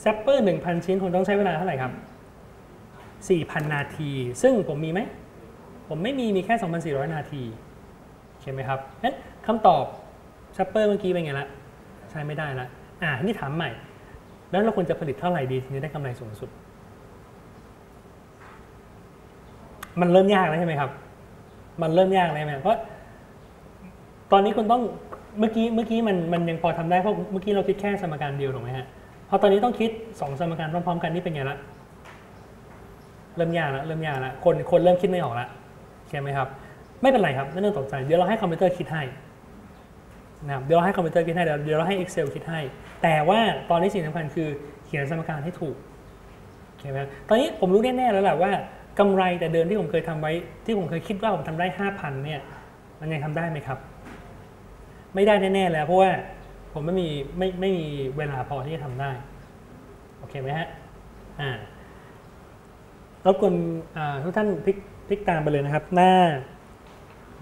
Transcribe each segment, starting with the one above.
แซปเปอร์1,000ชิ้นคุณต้องใช้เวลาเท่าไหร่ครับ4,000นนาที ซึ่งผมมีไหม ผมไม่มีมีแค่ 2,400 นาทีใช่ไหมครับนั้นคำตอบแซปเปอร์เมื่อกี้เป็นไงละใช้ไม่ได้ละอ่านี่ถามใหม่ แล้วเราควรจะผลิตเท่าไหร่ดีถึงจะได้กำไรสูงสุด มันเริ่มยากแล้วใช่ไหมครับ มันเริ่มยากแล้วใช่ไหมเพราะตอนนี้คุณต้องเมื่อกี้เมื่อกี้มันมันยังพอทำได้เพราะเมื่อกี้เราคิดแค่สมการเดียวถูกไหมฮะ พอตอนนี้ต้องคิดสองสมการพร้อมๆ กันนี่เป็นไงละเริ่มยากล้วเริ่มยากล้วคนคนเริ่มคิดไม่ออกแล้วใช่ไหมครับ ไม่เป็นไรครับไม่ต้องตกใจเดี๋ยวเราให้คอมพิวเตอร์คิดให้นะครับเดี๋ยวเราให้คอมพิวเตอร์คิดให้เดี๋ยวเดี๋ยวเราให้ Excel คิดให้ แต่ว่าตอนนี้สิ่งสำคัญคือเขียนสมการให้ถูกโอเคไหมตอนนี้ผมรู้แน่ๆแล้วแหละว่ากำไรแต่เดิมที่ผมเคยทำไว้ ที่ผมเคยคิดว่าผมทำได้ 5,000เนี่ยมันยังทำได้ไหมครับ ไม่ได้แน่ๆแล้วเพราะว่า ผมไม่มีไม่ไม่มีเวลาพอที่จะทำได้ โอเคไหมฮะ อ่ารบกวนทุกท่านพลิกพลิกตามไปเลยนะครับ หน้า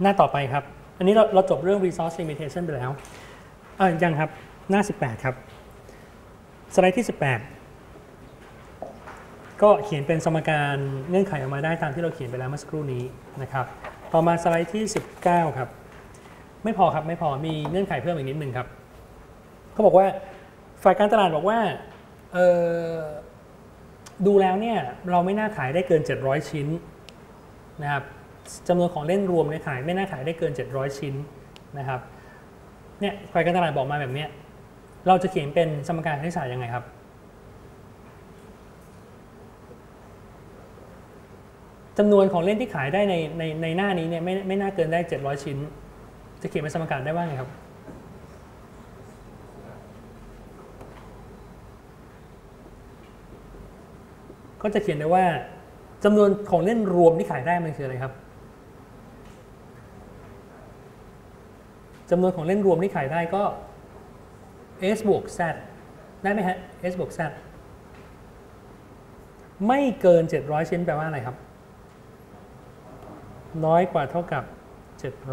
หน้าต่อไปครับ อันนี้เราเราจบเรื่อง resource limitation ไปแล้วอ่ายังครับหน้า 18 ครับ สไลด์ที่ 18 ก็เขียนเป็นสมการเงื่อนไขออกมาได้ตามที่เราเขียนไปแล้วเมื่อสักครู่นี้นะครับ ต่อมาสไลด์ที่ 19 ครับ ไม่พอครับไม่พอมีเงื่อนไขเพิ่มอีกนิดนึงครับ เขาบอกว่าฝ่ายการตลาดบอกว่าเออดูแล้วเนี่ยเราไม่น่าขายได้เกิน 700 ชิ้นนะครับจำนวนของเล่นรวมในขายไม่น่าขายได้เกิน 700 ชิ้นนะครับเนี่ยฝ่ายการตลาดบอกมาแบบเนี้ยเราจะเขียนเป็นสมการคณิตศาสตร์ยังไงครับ จำนวนของเล่นที่ขายได้ในในในหน้านี้เนี่ยไม่ไม่น่าเกินได้ 700 ชิ้น จะเขียนเป็นสมการได้ว่าไงครับ ก็จะเขียนได้ว่าจำนวนของเล่นรวมที่ขายได้มันคืออะไรครับจำนวนของเล่นรวมที่ขายได้ก็ s บวก z ได้ไหมฮะ s บวก z ไม่เกิน 700 ชิ้นแปลว่าอะไรครับ น้อยกว่าเท่ากับ 700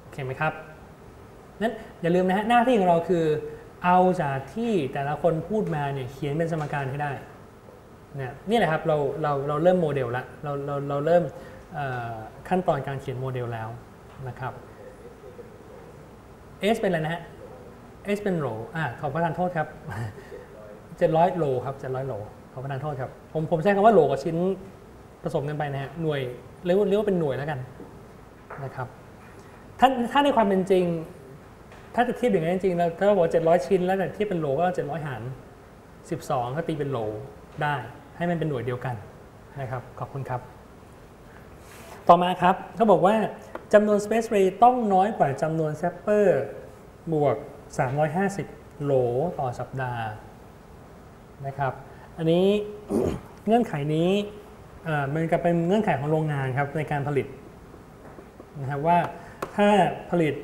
โอเคไหมครับ นั้นอย่าลืมนะฮะ หน้าที่ของเราคือ เอาจากที่แต่ละคนพูดมาเนี่ยเขียนเป็นสมการให้ได้ เนี่ยนี่แหละครับเราเราเราเริ่มโมเดลละเราเราเราเริ่มขั้นตอนการเขียนโมเดลแล้วนะครับ S เป็นอะไรนะฮะ S เป็นโหลอ่าขอประทานโทษครับ 700โหลครับ700โหลขอประทานโทษครับ ผมผมใช้คำว่าโหลกับชิ้นผสมกันไปนะฮะหน่วยเรียกว่าเรียกว่าเป็นหน่วยแล้วกันนะครับถ้าถ้าในความเป็นจริง ถ้าจะเทียบอย่างนั้นจริงๆแล้วถ้าบอก700 ชิ้น แล้วแต่เทียบเป็นโหลก็700 หาร 12 ก็ตีเป็นโหลได้ ให้มันเป็นหน่วยเดียวกันนะครับขอบคุณครับ ต่อมาครับเขาบอกว่าจำนวน Space Ray ต้องน้อยกว่าจำนวน Zapper บวก 350 โหลต่อสัปดาห์นะครับอันนี้เงื่อนไขนี้มันก็เป็นเงื่อนไขของโรงงานครับในการผลิตนะครับว่าถ้าผลิต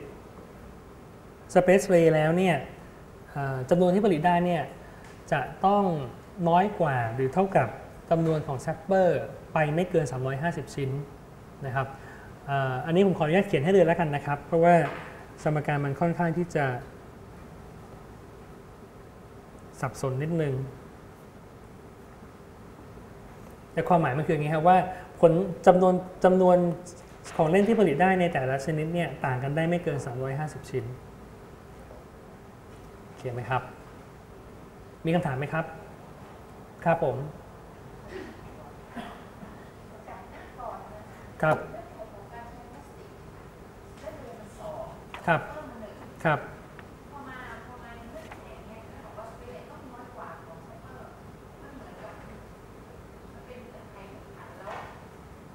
Space Ray แล้วเนี่ยจำนวนที่ผลิตได้เนี่ยจะต้อง น้อยกว่าหรือเท่ากับจำนวนของ Zapper ไปไม่เกิน 350 ชิ้นนะครับอันนี้ผมขออนุญาตเขียนให้เลยแล้วกันนะครับ เพราะว่าสมการมันค่อนข้างที่จะ สับสนนิดนึง แต่ความหมายมันคืออย่างนี้ครับว่าผลจำนวนจำนวนของเล่นที่ผลิตได้ในแต่ละชนิดเนี่ยต่างกันได้ไม่เกิน 350 ชิ้น เขียนไหมครับ มีคำถามไหมครับ ครับผม ครับ ครับ ครับ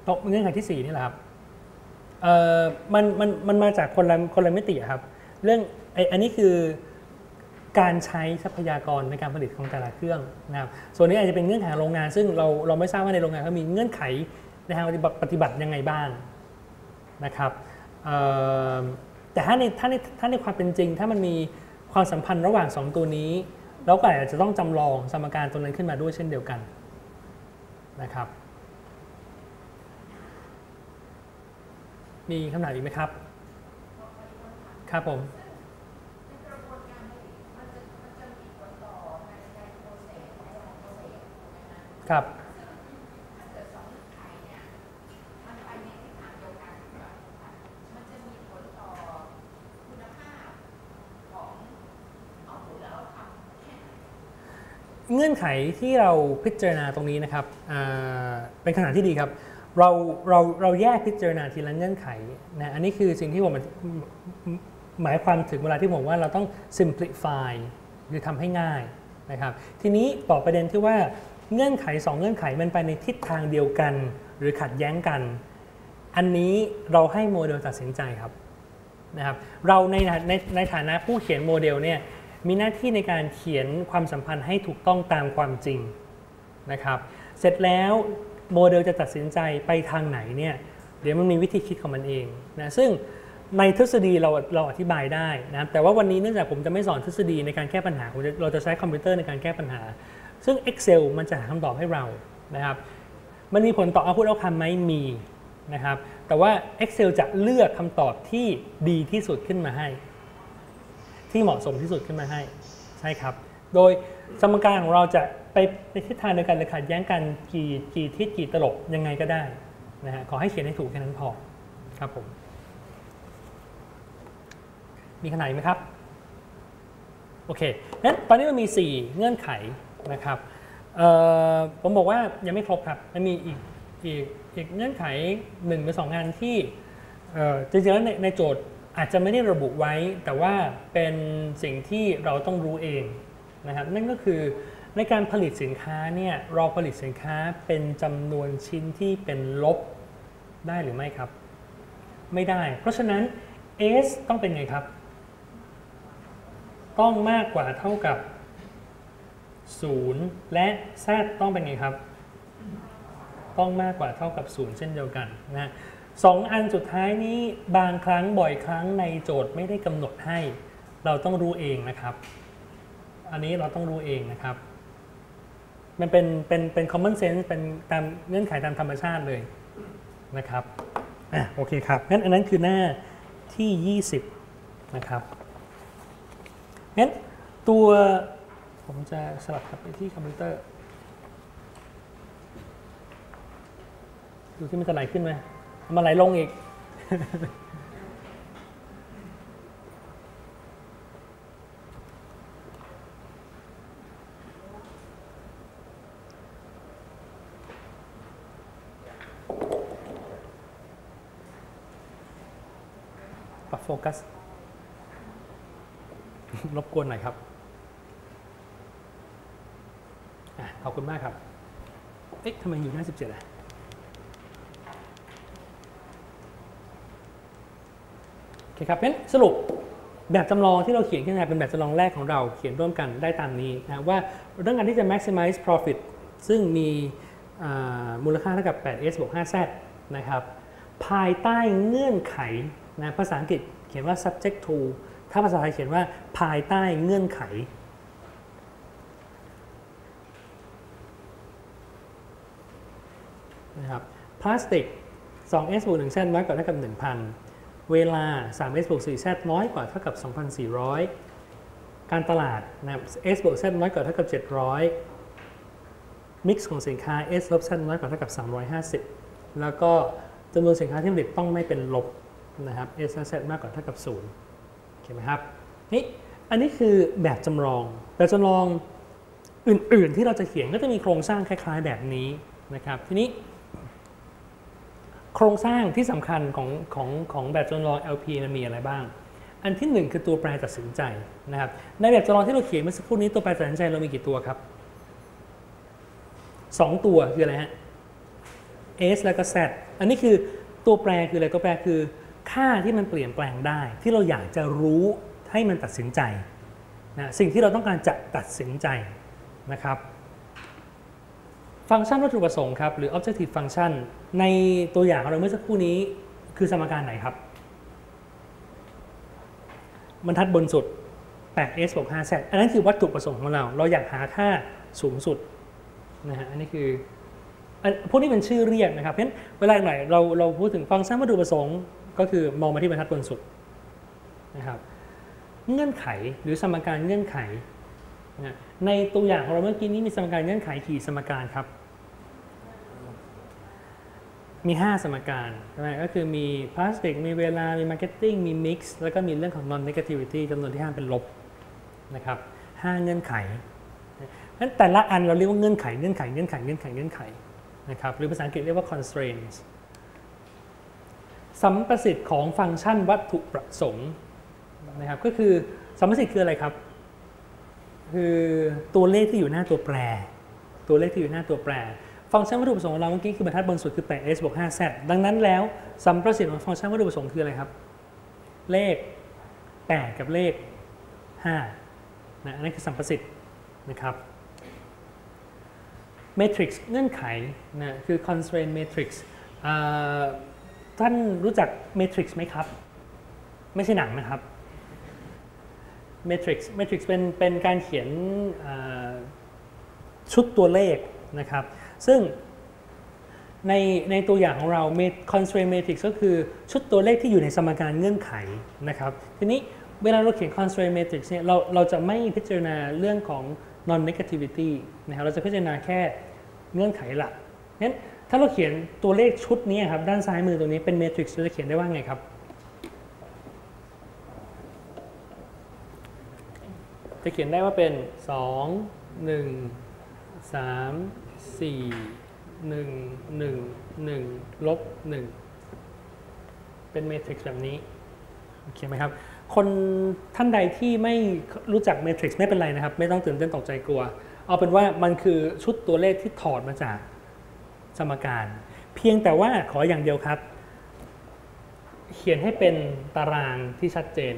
ตกเงื่อนไขที่ 4 นี่แหละครับเอ่อมันมันมันมาจากคนละคนละมิติครับ เรื่องไอ้อันนี้คือ การใช้ทรัพยากรในการผลิตของแต่ละเครื่องนะครับส่วนนี้อาจจะเป็นเงื่อนไขโรงงาน ซึ่งเราเราไม่ทราบว่าในโรงงานเขามีเงื่อนไขในทางปฏิบัติปฏิบัติยังไงบ้างนะครับแต่ถ้าในถ้าในถ้าในความเป็นจริง ถ้ามันมีความสัมพันธ์ระหว่าง 2 ตัวนี้ เราก็อาจจะต้องจำลองสมการตัวนั้นขึ้นมาด้วยเช่นเดียวกันนะครับ มีคำถามอีกไหมครับ ครับผม ครับเงื่อนไขที่เราพิจารณาตรงนี้นะครับเป็นขนาดที่ดีครับ เราเราเราแยกพิจารณาทีละเงื่อนไขนะอันนี้คือสิ่งที่ผมหมายความถึงเวลาที่ผมว่าเราต้อง simplify คือทำให้ง่ายนะครับ ทีนี้ต่อประเด็นที่ว่า เงื่อนไข 2 เงื่อนไขมันไปในทิศทางเดียวกัน หรือขัดแย้งกัน อันนี้เราให้โมเดลตัดสินใจครับนะครับ เราในในในฐานะผู้เขียนโมเดลเนี่ยมีหน้าที่ในการเขียนความสัมพันธ์ให้ถูกต้องตามความจริงนะครับ เสร็จแล้วโมเดลจะตัดสินใจไปทางไหนเนี่ยเดี๋ยวมันมีวิธีคิดของมันเองนะซึ่งในทฤษฎีเราเราอธิบายได้นะครับแต่ว่าวันนี้เนื่องจากผมจะไม่สอนทฤษฎีในการแก้ปัญหาเราจะใช้คอมพิวเตอร์ในการแก้ปัญหา ซึ่ง Excel มันจะหาคำตอบให้เรานะครับ มันมีผลต่อ output outcome ไหมมีนะครับ แต่ว่า Excel จะเลือกคำตอบที่ดีที่สุดขึ้นมาให้ ที่เหมาะสมที่สุดขึ้นมาให้ ใช่ครับ โดยสมการของเราจะไปในทิศทางเดียวกันหรือขัดแย้งกันกี่กี่ทิศกี่ตลบยังไงก็ได้นะฮะขอให้เขียนให้ถูกแค่นั้นพอครับผม มีขนาดไหมครับ โอเคงั้นตอนนี้มันมี 4 เงื่อนไข นะครับผมบอกว่ายังไม่ครบครับ มันมีอีกอีกอีกเงื่อนไข1หรือ2งานที่จริงๆแล้วในในโจทย์อาจจะไม่ได้ระบุไว้ แต่ว่าเป็นสิ่งที่เราต้องรู้เองนะครับนั่นก็คือในการผลิตสินค้าเนี่ยเราผลิตสินค้าเป็นจำนวนชิ้นที่เป็นลบได้หรือไม่ครับ ไม่ได้ เพราะฉะนั้น S ต้องเป็นไงครับ ต้องมากกว่าเท่ากับ 0 และ z ต้องเป็นไงครับ ต้องมากกว่าเท่ากับ 0 เช่นเดียวกันนะสองอันสุดท้ายนี้บางครั้งบ่อยครั้งในโจทย์ไม่ได้กำหนดให้ เราต้องรู้เองนะครับ อันนี้เราต้องรู้เองนะครับ มันเป็นเป็นเป็น common sense เป็นตามเงื่อนไขตามธรรมชาติเลยนะครับอะโอเคครับงั้นอันนั้นคือหน้าที่ 20 นะครับงั้นตัว ผมจะสลับกลับไปที่คอมพิวเตอร์ ดูที่มันจะไหลขึ้นไหมเอามาไหลลงอีก ปรับโฟกัส รบกวนหน่อยครับอะ ขอบคุณมากครับ เอ๊ะทำไมอยู่หน้า 17อะโอเคครับเพราะฉะนั้นสรุปแบบจำลองที่เราเขียนขึ้นมาเป็นแบบจำลองแรกของเราเขียนร่วมกันได้ตามนี้นะว่าเรื่องการที่จะ maximize profit ซึ่งมีมูลค่าเท่ากับ 8s บวก 5z นะครับภายใต้เงื่อนไขนะภาษาอังกฤษเขียนว่า subject to ถ้าภาษาไทยเขียนว่าภายใต้เงื่อนไข นะครับพลาสติก 2s บวก1 z น้อยกว่าเท่ากับ 1,000 เวลา 3s บวก4 z น้อยกว่าเท่ากับ 2,400 การตลาดนะ s บวก z น้อยกว่าเท่ากับ 700มิกซ์ของสินค้า s ลบ z น้อยกว่าเท่ากับ 350 แล้วก็จำนวนสินค้าที่ผลิตต้องไม่เป็นลบนะครับ s และ z มากกว่าเท่ากับ0โอเคไหมครับนี่อันนี้คือแบบจำลองแบบจำลองอื่นๆ ที่เราจะเขียนก็จะมีโครงสร้างคล้าย ๆ แบบนี้นะครับทีนี้ โครงสร้างที่สำคัญของของของแบบจำลอง LP มันมีอะไรบ้าง อันที่หนึ่งคือตัวแปรตัดสินใจนะครับในแบบจำลองที่เราเขียนเมื่อสักครู่นี้ตัวแปรตัดสินใจเรามีกี่ตัวครับสองตัวคืออะไรฮะ S แล้วก็ Z อันนี้คือตัวแปรคืออะไรตัวแปรคือ ค่าที่มันเปลี่ยนแปลงได้ ที่เราอยากจะรู้ให้มันตัดสินใจนะสิ่งที่เราต้องการจะตัดสินใจนะครับ ฟังก์ชันวัตถุประสงค์ครับหรือ objective function ในตัวอย่างของเราเมื่อสักครู่นี้คือสมการไหนครับบรรทัดบนสุด 8s บวก 5z อันนั้นคือวัตถุประสงค์ของเรา เราอยากหาค่าสูงสุดนะฮะอันนี้คือพวกนี้เป็นชื่อเรียกนะครับ เพราะฉะนั้นเวลาไหนเราเราพูดถึงฟังก์ชันวัตถุประสงค์ก็คือมองมาที่บรรทัดบนสุดนะครับ เงื่อนไขหรือสมการเงื่อนไข ในตัวอย่างของเราเมื่อกี้นี้มีสมการเงื่อนไขกี่สมการครับ มี 5 สมการใช่ไหมก็คือมีพลาสติกมีเวลา มีมาร์เก็ตติ้ง มีมิกซ์ แล้วก็มีเรื่องของ non negativity จำนวนที่5เป็นลบนะครับ5เงื่อนไขนั้นแต่ละอันเราเรียกว่าเงื่อนไข เงื่อนไข เงื่อนไข เงื่อนไข เงื่อนไขนะครับหรือภาษาอังกฤษเรียกว่า constraints สัมประสิทธิ์ของฟังก์ชันวัตถุประสงค์นะครับก็คือสัมประสิทธิ์คืออะไรครับ คือตัวเลขที่อยู่หน้าตัวแปร ตัวเลขที่อยู่หน้าตัวแปร ฟังก์ชันวัตถุประสงค์ของเราเมื่อกี้คือบรรทัดบนสุดคือ 8s บวก 5z ดังนั้นแล้วสัมประสิทธิ์ของฟังก์ชันวัตถุประสงค์คืออะไรครับ เลข 8 กับเลข5นะอันนั้นคือสัมประสิทธิ์นะครับ matrix เงื่อนไขนะคือ constraint matrix ท่านรู้จัก matrix ไหมครับ ไม่ใช่หนังนะครับ matrix matrix เป็นเป็นการเขียนชุดตัวเลขนะครับ ซึ่งในในตัวอย่างของเรา constraint matrix ก็คือชุดตัวเลขที่อยู่ในสมการเงื่อนไขนะครับ ทีนี้เวลาเราเขียน constraint matrix เนี่ยเราเราจะไม่พิจารณาเรื่องของ non negativity นะครับเราจะพิจารณาแค่เงื่อนไขหลักงั้นถ้าเราเขียนตัวเลขชุดนี้ครับด้านซ้ายมือตรงนี้เป็น matrix เราจะเขียนได้ว่าไงครับ จะเขียนได้ว่าเป็น 2 1 3 4 1 1 1ลบ1เป็นเมทริกซ์แบบนี้โอเคไหมครับ คนท่านใดที่ไม่รู้จักเมทริกซ์ไม่เป็นไรนะครับ ไม่ต้องตื่นเต้นตกใจกลัว เอาเป็นว่ามันคือชุดตัวเลขที่ถอดมาจากสมการ เพียงแต่ว่าขออย่างเดียวครับ เขียนให้เป็นตารางที่ชัดเจน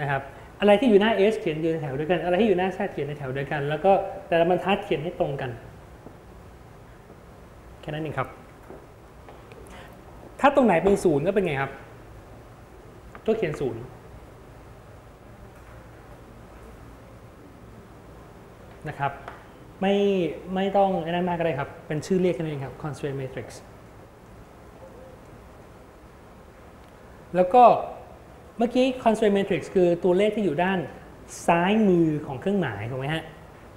นะครับ อะไรที่อยู่หน้า S เขียนอยู่ในแถวเดียวกัน อะไรที่อยู่หน้า Z เขียนในแถวเดียวกัน แล้วก็แต่ละบรรทัดเขียนให้ตรงกัน แค่นั้นเองครับ ถ้าตรงไหนเป็นศูนย์ก็เป็นไงครับ ก็เขียนศูนย์นะครับ ไม่ไม่ต้องไอ้นั่นมากก็ได้ครับ เป็นชื่อเรียกแค่นั้นเองครับ constraint matrix แล้วก็ เมื่อกี้ constraint matrix คือตัวเลขที่อยู่ด้านซ้ายมือของเครื่องหมายถูกไหมฮะ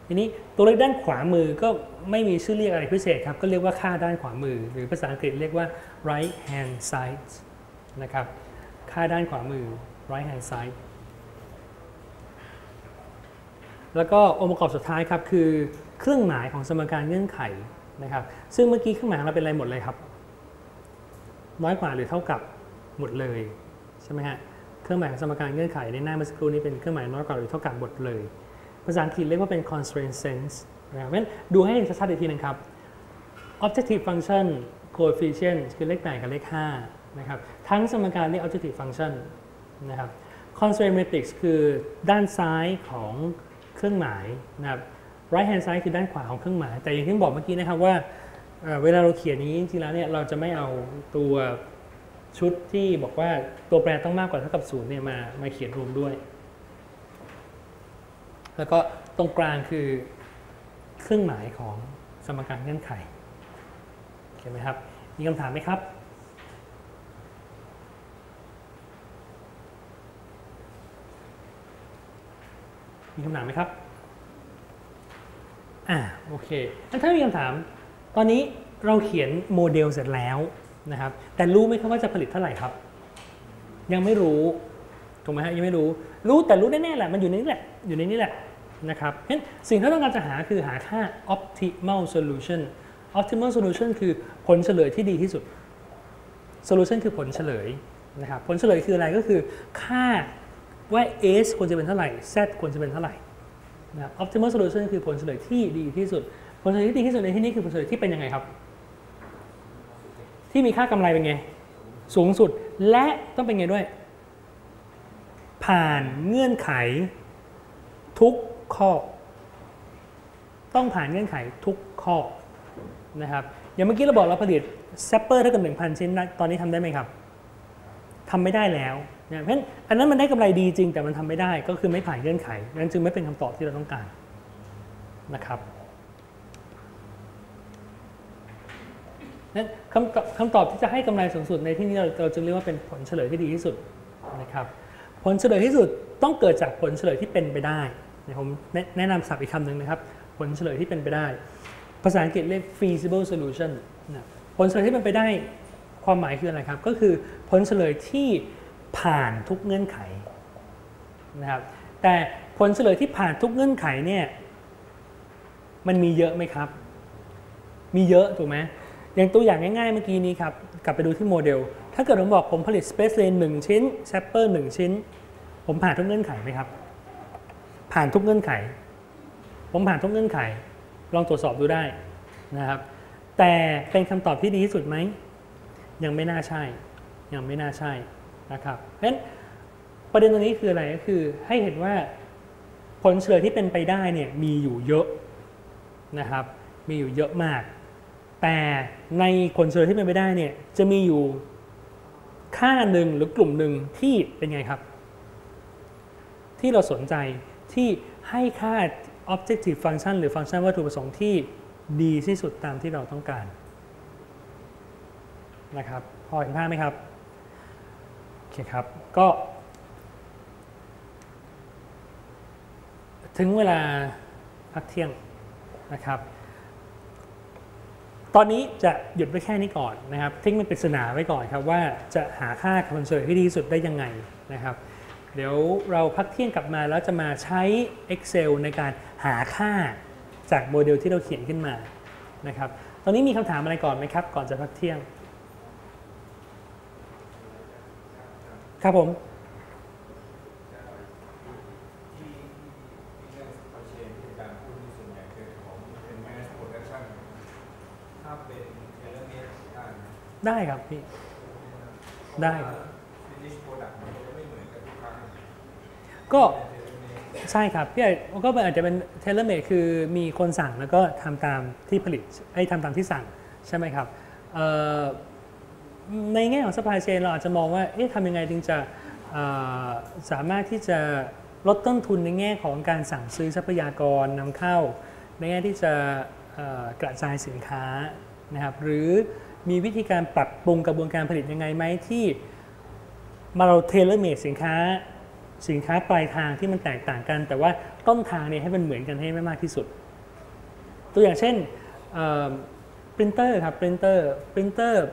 ทีนี้ตัวเลขด้านขวามือก็ไม่มีชื่อเรียกอะไรพิเศษครับ ก็เรียกว่าค่าด้านขวามือ หรือภาษาอังกฤษเรียกว่า right hand side นะครับ ค่าด้านขวามือ right hand side แล้วก็องค์ประกอบสุดท้ายครับคือเครื่องหมายของสมการเงื่อนไขนะครับ ซึ่งเมื่อกี้เครื่องหมายเราเป็นอะไรหมดเลยครับ น้อยกว่าหรือเท่ากับหมดเลยใช่ไหมฮะ เครื่องหมายสมการเงื่อนไขในหน้าเมื่อสักครู่นี้เป็นเครื่องหมายน้อยกว่าหรือเท่ากับหมดเลย ภาษาอังกฤษเรียกว่าเป็น constraint sense นะครับเพราะฉะนั้นดูให้ชัดๆอีกทีหนึงครับ objective function coefficient คือเลข8กับเลข5นะครับ ทั้งสมการเรียก objective function นะครับ constraint matrix คือด้านซ้ายของเครื่องหมายนะครับ right hand side คือด้านขวาของเครื่องหมาย แต่อย่างที่บอกเมื่อกี้นะครับว่าเวลาเราเขียนนี้จริงๆแล้วเนี่ยเราจะไม่เอาตัว ชุดที่บอกว่าตัวแปรต้องมากกว่าเท่ากับศูนย์เนี่ยมามาเขียนรวมด้วย แล้วก็ตรงกลางคือเครื่องหมายของสมการเงื่อนไขโอเคไหมครับ มีคำถามไหมครับมีคำถามไหมครับ อ่า โอเค ถ้ามีคำถาม ตอนนี้เราเขียนโมเดลเสร็จแล้ว นะครับ แต่รู้ไหมครับว่าจะผลิตเท่าไหร่ครับ ยังไม่รู้ถูกไหมฮะยังไม่รู้ รู้แต่รู้แน่ๆแหละมันอยู่ในนี้แหละอยู่ในนี้แหละนะครับเพราะฉะนั้นสิ่งที่เราต้องการจะหาคือหาค่า optimal solution optimal solution คือผลเฉลยที่ดีที่สุด solution คือผลเฉลยนะครับผลเฉลยคืออะไรก็คือ ค่าว่า s ควรจะเป็นเท่าไหร่ z ควรจะเป็นเท่าไหร่นะครับ optimal solution คือผลเฉลยที่ดีที่สุด ผลเฉลยที่ดีที่สุดในที่นี้คือผลเฉลยที่เป็นยังไงครับ ที่มีค่ากำไรเป็นไง สูงสุดและต้องเป็นไงด้วย ผ่านเงื่อนไข ทุกข้อ ต้องผ่านเงื่อนไขทุกข้อนะครับอย่างเมื่อกี้เราบอกเราผลิตแซปเปอร์เท่ากับ1,000 ชิ้น ตอนนี้ทำได้ไหมครับทำไม่ได้แล้วนะเพราะฉะนั้นอันนั้นมันได้กำไรดีจริงแต่มันทำไม่ได้ก็คือไม่ผ่านเงื่อนไข นั้นจึงไม่เป็นคำตอบที่เราต้องการนะครับ นั้นคำตอบคำตอบที่จะให้กำไรสูงสุดในที่นี้เราเราจึงเรียกว่าเป็นผลเฉลยที่ดีที่สุดนะครับ ผลเฉลยที่สุดต้องเกิดจากผลเฉลยที่เป็นไปได้ผมแนะแนะนำศัพท์อีกคำหนึ่งนะครับ ผลเฉลยที่เป็นไปได้ ภาษาอังกฤษเรียก feasible solution นะผลเฉลยที่เป็นไปได้ความหมายคืออะไรครับ ก็คือผลเฉลยที่ผ่านทุกเงื่อนไขนะครับ แต่ผลเฉลยที่ผ่านทุกเงื่อนไขเนี่ยมันมีเยอะไหมครับ มีเยอะถูกไหม อย่างตัวอย่างง่ายๆ เมื่อกี้นี้ครับ กลับไปดูที่โมเดล ถ้าเกิดผมบอกผมผลิต Space Lane 1 ชิ้น s a p p e r 1 ชิ้น ผมผ่านทุกเงื่อนไขไหมครับ ผ่านทุกเงื่อนไข ผมผ่านทุกเงื่อนไข ลองตรวจสอบดูได้นะครับ แต่เป็นคำตอบที่ดีที่สุดไหม ยังไม่น่าใช่ ยังไม่น่าใช่นะครับเพราะฉะนั้นประเด็นตรงนี้คืออะไรก็คือให้เห็นว่าผลเฉลยที่เป็นไปได้เนี่ยมีอยู่เยอะนะครับ มีอยู่เยอะมาก แต่ในผลเฉลยที่เป็นไปได้เนี่ยจะมีอยู่ค่าหนึ่งหรือกลุ่มหนึ่งที่เป็นไงครับ ที่เราสนใจที่ให้ค่า objective function หรือฟังก์ชันวัตถุประสงค์ที่ดีที่สุดตามที่เราต้องการนะครับพอเห็นภาพไหมครับโอเคครับก็ ถึงเวลาพักเที่ยงนะครับ ตอนนี้จะหยุดไว้แค่นี้ก่อนนะครับทิ้งเป็นปริศนาไว้ก่อนครับว่าจะหาค่าคอนเสิร์ที่ดีที่สุดได้ยังไงนะครับ เดี๋ยวเราพักเที่ยงกลับมาแล้วจะมาใช้ Excel ในการหาค่าจากโมเดลที่เราเขียนขึ้นมานะครับ ตอนนี้มีคำถามอะไรก่อนไหมครับ ก่อนจะพักเที่ยง ครับผม ที่ที่เรื่อง supply chain ที่การพูดที่ส่วนใหญ่คือของเป็น mass production ถ้าเป็นเทเลเมตได้ ไหมได้ครับพี่ ได้ครับ finish product มันจะไม่เหมือนกันทุกครั้งก็เป็น tailor-made ใช่ครับพี่ก็อาจจะเป็นเทเลเมดคือมีคนสั่งแล้วก็ทำตามที่ผลิตไอ้ยทำตามที่สั่งใช่ไหมครับเอ่อในแง่ของ supply chain เราอาจจะมองว่าเอ๊ะทำยังไงถึงจะเอ่อสามารถที่จะลดต้นทุนในแง่ของการสั่งซื้อทรัพยากรนำเข้า ในแง่ที่จะเอ่อกระจายสินค้านะครับหรือ มีวิธีการปรับปรุงกระบวนการผลิตยังไงไหมที่มาเราเทเลเมดสินค้าสินค้าปลายทางที่มันแตกต่างกัน แต่ว่าต้นทางเนี่ยให้มันเหมือนกันให้ไม่มากที่สุด ตัวอย่างเช่นปรินเตอร์ครับปรินเตอร์ปรินเตอร์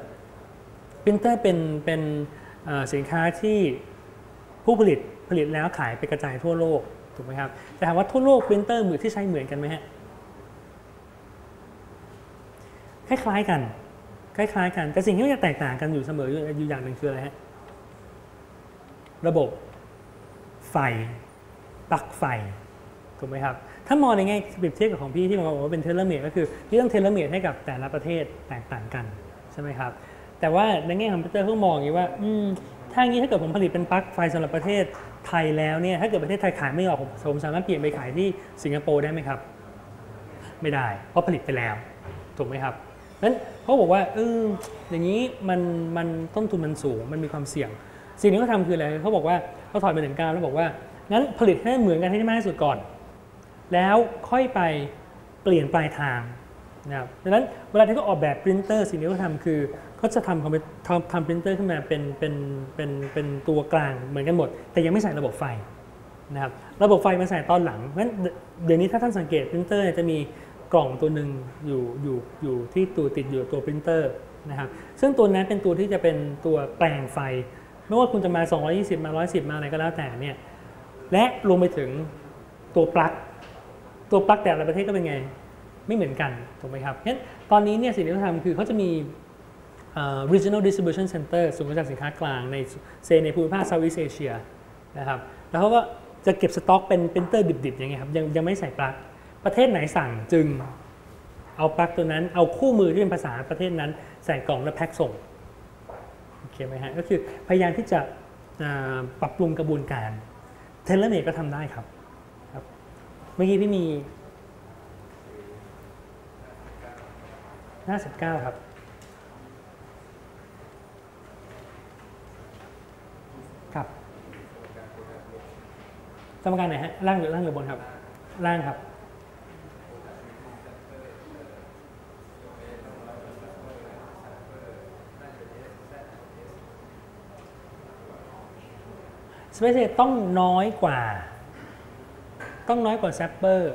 ปรินเตอร์เป็นเป็นสินค้าที่ผู้ผลิตผลิตแล้วขายไปกระจายทั่วโลกถูกไหมครับแต่ถามว่าทั่วโลกปรินเตอร์มือที่ใช้เหมือนกันไหมฮะคล้ายๆกัน คล้ายๆ กันแต่สิ่งที่มันจะแตกต่างกันอยู่เสมออยู่อย่างหนึ่งคืออะไรฮะระบบไฟปลั๊กไฟถูกไหมครับถ้ามองในแง่เปรียบเทียบกับของพี่ที่บอกว่าเป็นเทเลเมดก็คือพี่ต้องเทเลเมดให้กับแต่ละประเทศแตกต่างกันใช่ไหมครับแต่ว่าในแง่คอมพิวเตอร์เขามองอย่างนี้ว่าถ้าอย่างนี้ถ้าเกิดผมผลิตเป็นปลั๊กไฟสำหรับประเทศไทยแล้วเนี่ยถ้าเกิดประเทศไทยขายไม่ออกผมสามารถเปลี่ยนไปขายที่สิงคโปร์ได้ไหมครับ ไม่ได้ เพราะผลิตไปแล้วถูกไหมครับ นั้นเขาบอกว่าเอออย่างนี้มันมันต้นทุนมันสูงมันมีความเสี่ยง สิ่งที่เขาทำคืออะไรเขาบอกว่าเขาถอยมาถึงกลางแล้วบอกว่างั้นผลิตให้เหมือนกันให้ได้มากที่สุดก่อน แล้วค่อยไปเปลี่ยนปลายทางนะครับดังนั้นเวลาที่เขาออกแบบปรินเตอร์สิ่งที่เขาทำคือเขาจะทำคอมพิวทำทำปรินเตอร์ขึ้นมาเป็นเป็นเป็นเป็นตัวกลางเหมือนกันหมด แต่ยังไม่ใส่ระบบไฟนะครับระบบไฟมาใส่ตอนหลังเพราะฉะนั้นเดี๋ยวนี้ถ้าท่านสังเกตปรินเตอร์จะมี กล่องตัวหนึ่งอยู่อยู่อยู่ที่ตัวติดอยู่ตัวปรินเตอร์นะครับซึ่งตัวนั้นเป็นตัวที่จะเป็นตัวแปลงไฟ ไม่ว่าคุณจะมา 220 มา 110 มาอะไรก็แล้วแต่เนี่ยและรวมไปถึงตัวปลั๊กตัวปลั๊กแต่ละประเทศก็เป็นไง ไม่เหมือนกันถูกไหมครับเพราะฉะนั้นตอนนี้เนี่ยสิ่งที่เขาทำคือเขาจะมี regional distribution center ศูนย์กระจายสินค้ากลางในเซในภูมิภาค Southeast Asia นะครับแล้วเขาก็จะเก็บสต็อกเป็นปรินเตอร์ดิบๆอย่างเงี้ยครับยังยังไม่ใส่ปลั๊ก ประเทศไหนสั่งจึงเอาปลั๊กตัวนั้นเอาคู่มือที่เป็นภาษาประเทศนั้นใส่กล่องแล้วแพ็คส่งโอเคไหมฮะก็คือพยายามที่จะปรับปรุงกระบวนการเทเลเมดก็ทำได้ครับครับเมื่อกี้พี่มีหน้าสิบเก้าครับครับสมการไหนฮะล่างหรือล่างหรือบนครับล่างครับ สเปซต้องน้อยกว่า ต้องน้อยกว่าแซปเปอร์